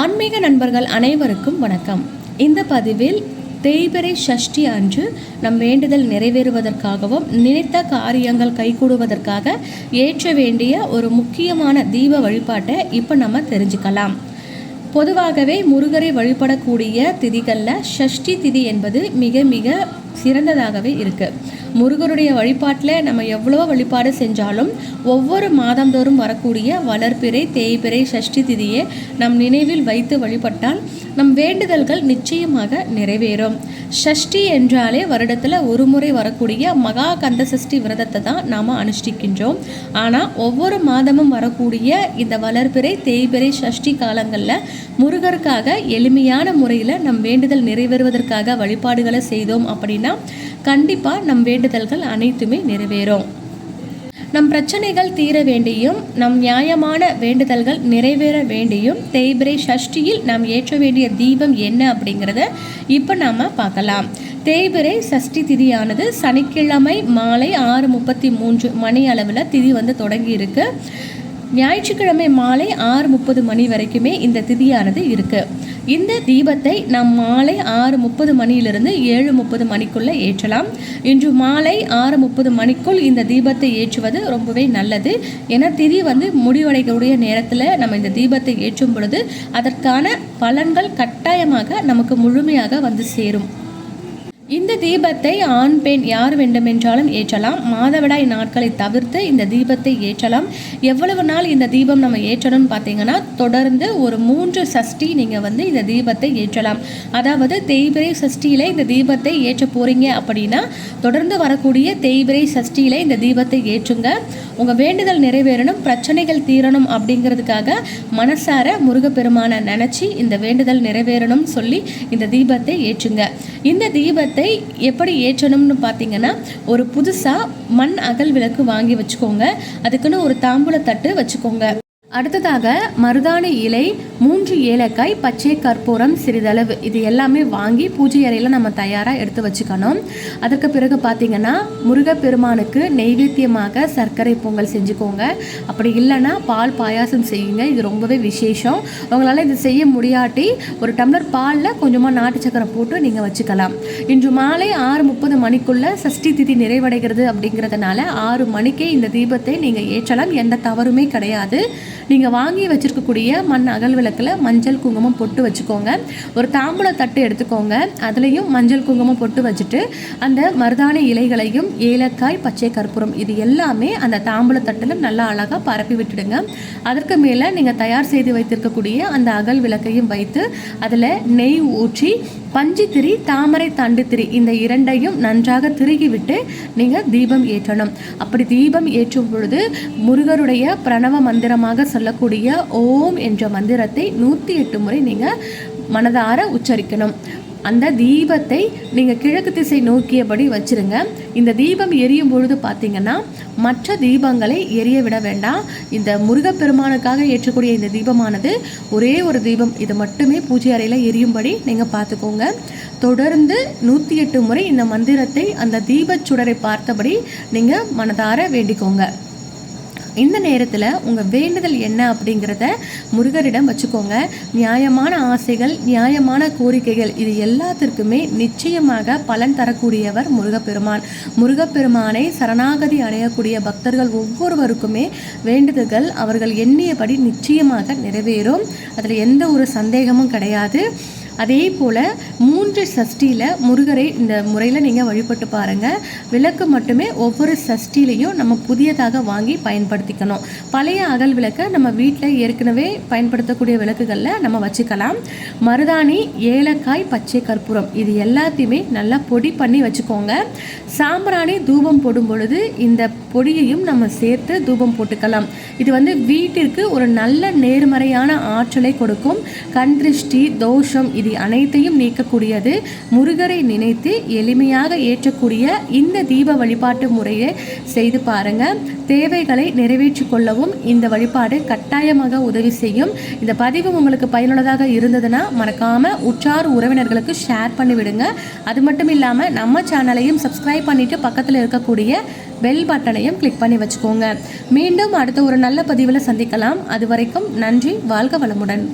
ஆன்மீக நண்பர்கள் அனைவருக்கும் வணக்கம். இந்த பதிவில் தேய்பிரை சஷ்டி அன்று நம் வேண்டுதல் நிறைவேறுவதற்காகவும் நினைத்த காரியங்கள் கைகூடுவதற்காக ஏற்ற வேண்டிய ஒரு முக்கியமான தீப வழிபாட்டை இப்போ நம்ம தெரிஞ்சுக்கலாம். பொதுவாகவே முருகரை வழிபடக்கூடிய திதிகளில் ஷஷ்டி திதி என்பது மிக மிக சிறந்ததாகவே இருக்குது முருகருடைய வழிபாட்டில் நம்ம எவ்வளோ வழிபாடு செஞ்சாலும் ஒவ்வொரு மாதந்தோறும் வரக்கூடிய வளர்ப்பிறை தேய்பிறை சஷ்டி திதியை நம் நினைவில் வைத்து வழிபட்டால் நம் வேண்டுதல்கள் நிச்சயமாக நிறைவேறும். ஷஷ்டி என்றாலே வருடத்தில் ஒரு முறை வரக்கூடிய மகா கந்த சஷ்டி விரதத்தை தான் நாம் அனுஷ்டிக்கின்றோம். ஆனால் ஒவ்வொரு மாதமும் வரக்கூடிய இந்த வளர்ப்பிறை தேய்பிறை சஷ்டி காலங்களில் முருகருக்காக எளிமையான முறையில் நம் வேண்டுதல் நிறைவேறுவதற்காக வழிபாடுகளை செய்தோம் அப்படின்னா கண்டிப்பாக நம் வேண்டுதல்கள் அனைத்துமே நிறைவேறும். நம் பிரச்சனைகள் தீர வேண்டியும் நம் நியாயமான வேண்டுதல்கள் நிறைவேற வேண்டியும் தேய்பிரை சஷ்டியில் நாம் ஏற்ற வேண்டிய தீபம் என்ன அப்படிங்கிறத இப்போ நாம் பார்க்கலாம். தேய்பிரை சஷ்டி திதியானது சனிக்கிழமை மாலை ஆறு முப்பத்தி மூன்று மணி அளவில் திதி வந்து தொடங்கி இருக்கு ஞாயிற்றுக்கிழமை மாலை ஆறு முப்பது மணி வரைக்குமே இந்த திதியானது இருக்குது இந்த தீபத்தை நாம் மாலை ஆறு முப்பது மணியிலிருந்து ஏழு முப்பது மணிக்குள்ளே ஏற்றலாம். இன்று மாலை ஆறு முப்பது மணிக்குள் இந்த தீபத்தை ஏற்றுவது ரொம்பவே நல்லது. ஏன்னா திதி வந்து முடிவடைக்கக்கூடிய நேரத்தில் நம்ம இந்த தீபத்தை ஏற்றும் பொழுது அதற்கான பலன்கள் கட்டாயமாக நமக்கு முழுமையாக வந்து சேரும். இந்த தீபத்தை ஆண் பெண் யார் வேண்டுமென்றாலும் ஏற்றலாம். மாதவிடாய் நாட்களை தவிர்த்து இந்த தீபத்தை ஏற்றலாம். எவ்வளவு நாள் இந்த தீபம் நம்ம ஏற்றணும்னு பார்த்தீங்கன்னா தொடர்ந்து ஒரு மூன்று சஷ்டி நீங்கள் வந்து இந்த தீபத்தை ஏற்றலாம். அதாவது தேய்பிரை சஷ்டியில் இந்த தீபத்தை ஏற்ற போகிறீங்க அப்படின்னா தொடர்ந்து வரக்கூடிய தேய்பிரை சஷ்டியில் இந்த தீபத்தை ஏற்றுங்க. உங்கள் வேண்டுதல் நிறைவேறணும் பிரச்சனைகள் தீரணும் அப்படிங்கிறதுக்காக மனசார முருகப்பெருமானை நினச்சி இந்த வேண்டுதல் நிறைவேறணும்னு சொல்லி இந்த தீபத்தை ஏற்றுங்க. இந்த தீபத்தை விளக்கை எப்படி ஏற்றணும்னு பார்த்தீங்கன்னா ஒரு புதுசாக மண் அகல் விளக்கு வாங்கி வச்சுக்கோங்க. அதுக்குன்னு ஒரு தாம்பூல தட்டு வச்சுக்கோங்க. அடுத்ததாக மருதாணி இலை மூன்று ஏலக்காய் பச்சை கற்பூரம் சிறிதளவு. இது எல்லாமே வாங்கி பூஜை அறையில் நம்ம தயாராக எடுத்து வச்சுக்கணும். அதற்கு பிறகு பார்த்தீங்கன்னா முருகப்பெருமானுக்கு நெய்வேத்தியமாக சர்க்கரை பொங்கல் செஞ்சுக்கோங்க. அப்படி இல்லைன்னா பால் பாயாசம் செய்யுங்க. இது ரொம்பவே விசேஷம். உங்களால் இது செய்ய முடியாட்டி ஒரு டம்ளர் பாலில் கொஞ்சமாக நாட்டு சக்கரை போட்டு நீங்கள் வச்சுக்கலாம். இன்று மாலை ஆறு முப்பது மணிக்குள்ளே சஷ்டி திதி நிறைவடைகிறது அப்படிங்கிறதுனால ஆறு மணிக்கே இந்த தீபத்தை நீங்கள் ஏற்றலாம். எந்த தவறுமே கிடையாது. நீங்கள் வாங்கி வச்சுருக்கக்கூடிய மண் அகல் விளக்கில் மஞ்சள் குங்குமம் பொட்டு வச்சுக்கோங்க. ஒரு தாம்பூல தட்டு எடுத்துக்கோங்க. அதுலேயும் மஞ்சள் குங்குமம் பொட்டு வச்சுட்டு அந்த மருதாணி இலைகளையும் ஏலக்காய் பச்சை கற்பூரம் இது எல்லாமே அந்த தாம்பூல தட்டில் நல்லா அழகாக பரப்பி விட்டுடுங்க. அதற்கு மேலே நீங்கள் தயார் செய்து வைத்திருக்கக்கூடிய அந்த அகல் விளக்கையும் வைத்து அதில் நெய் ஊற்றி பஞ்சு திரி தாமரை தண்டு திரி இந்த இரண்டையும் நன்றாக திருகி விட்டு நீங்கள் தீபம் ஏற்றணும். அப்படி தீபம் ஏற்றும் பொழுது முருகருடைய பிரணவ மந்திரமாக சொல்லக்கூடிய ஓம் என்ற மந்திரத்தை நூற்றி எட்டு முறை நீங்கள் மனதார உச்சரிக்கணும். அந்த தீபத்தை நீங்கள் கிழக்கு திசை நோக்கியபடி வச்சுருங்க. இந்த தீபம் எரியும் பொழுது பார்த்தீங்கன்னா மற்ற தீபங்களை எரிய விட வேண்டாம். இந்த முருகப்பெருமானுக்காக ஏற்றக்கூடிய இந்த தீபமானது ஒரே ஒரு தீபம். இது மட்டுமே பூஜை அறையில் எரியும்படி நீங்கள் பார்த்துக்கோங்க தொடர்ந்து நூற்றி எட்டு முறை இந்த மந்திரத்தை அந்த தீபச்சுடரை பார்த்தபடி நீங்கள் மனதார வேண்டிக்கோங்க. இந்த நேரத்தில் உங்கள் வேண்டுதல் என்ன அப்படிங்கிறத முருகரிடம் வச்சுக்கோங்க. நியாயமான ஆசைகள் நியாயமான கோரிக்கைகள் இது எல்லாத்திற்குமே நிச்சயமாக பலன் தரக்கூடியவர் முருகப்பெருமான். முருகப்பெருமானை சரணாகதி அடையக்கூடிய பக்தர்கள் ஒவ்வொருவருக்குமே வேண்டுதல்கள் அவர்கள் எண்ணியபடி நிச்சயமாக நிறைவேறும். அதில் எந்த ஒரு சந்தேகமும் கிடையாது. அதே போல் மூன்று சஷ்டியில் முருகரை இந்த முறையில் நீங்கள் வழிபட்டு பாருங்கள் விளக்கு மட்டுமே ஒவ்வொரு சஷ்டிலையும் நம்ம புதியதாக வாங்கி பயன்படுத்திக்கணும். பழைய அகல் விளக்கை நம்ம வீட்டில் ஏற்கனவே பயன்படுத்தக்கூடிய விளக்குகளில் நம்ம வச்சுக்கலாம். மருதாணி ஏலக்காய் பச்சை கற்பூரம் இது எல்லாத்தையுமே நல்லா பொடி பண்ணி வச்சுக்கோங்க. சாம்பிராணி தூபம் போடும் பொழுது இந்த பொடியையும் நம்ம சேர்த்து தூபம் போட்டுக்கலாம். இது வந்து வீட்டிற்கு ஒரு நல்ல நேர்மறையான ஆற்றலை கொடுக்கும். கண் திருஷ்டி தோஷம் இது அனைத்தையும் நீக்கக்கூடியது. முருகரை நினைத்து எளிமையாக ஏற்றக்கூடிய இந்த தீப வழிபாட்டு முறையை செய்து பாருங்க. தேவைகளை நிறைவேற்றி கொள்ளவும் இந்த வழிபாடு கட்டாயமாக உதவி செய்யும். இந்த பதிவு உங்களுக்கு பயனுள்ளதாக இருந்ததுன்னா மறக்காம உற்றார் உறவினர்களுக்கு ஷேர் பண்ணிவிடுங்க. அது மட்டும் இல்லாமல் நம்ம சேனலையும் சப்ஸ்கிரைப் பண்ணிட்டு பக்கத்தில் இருக்கக்கூடிய பெல் பட்டனையும் கிளிக் பண்ணி வச்சுக்கோங்க. மீண்டும் அடுத்த ஒரு நல்ல பதிவில் சந்திக்கலாம். அது வரைக்கும் நன்றி வாழ்க வளமுடன்.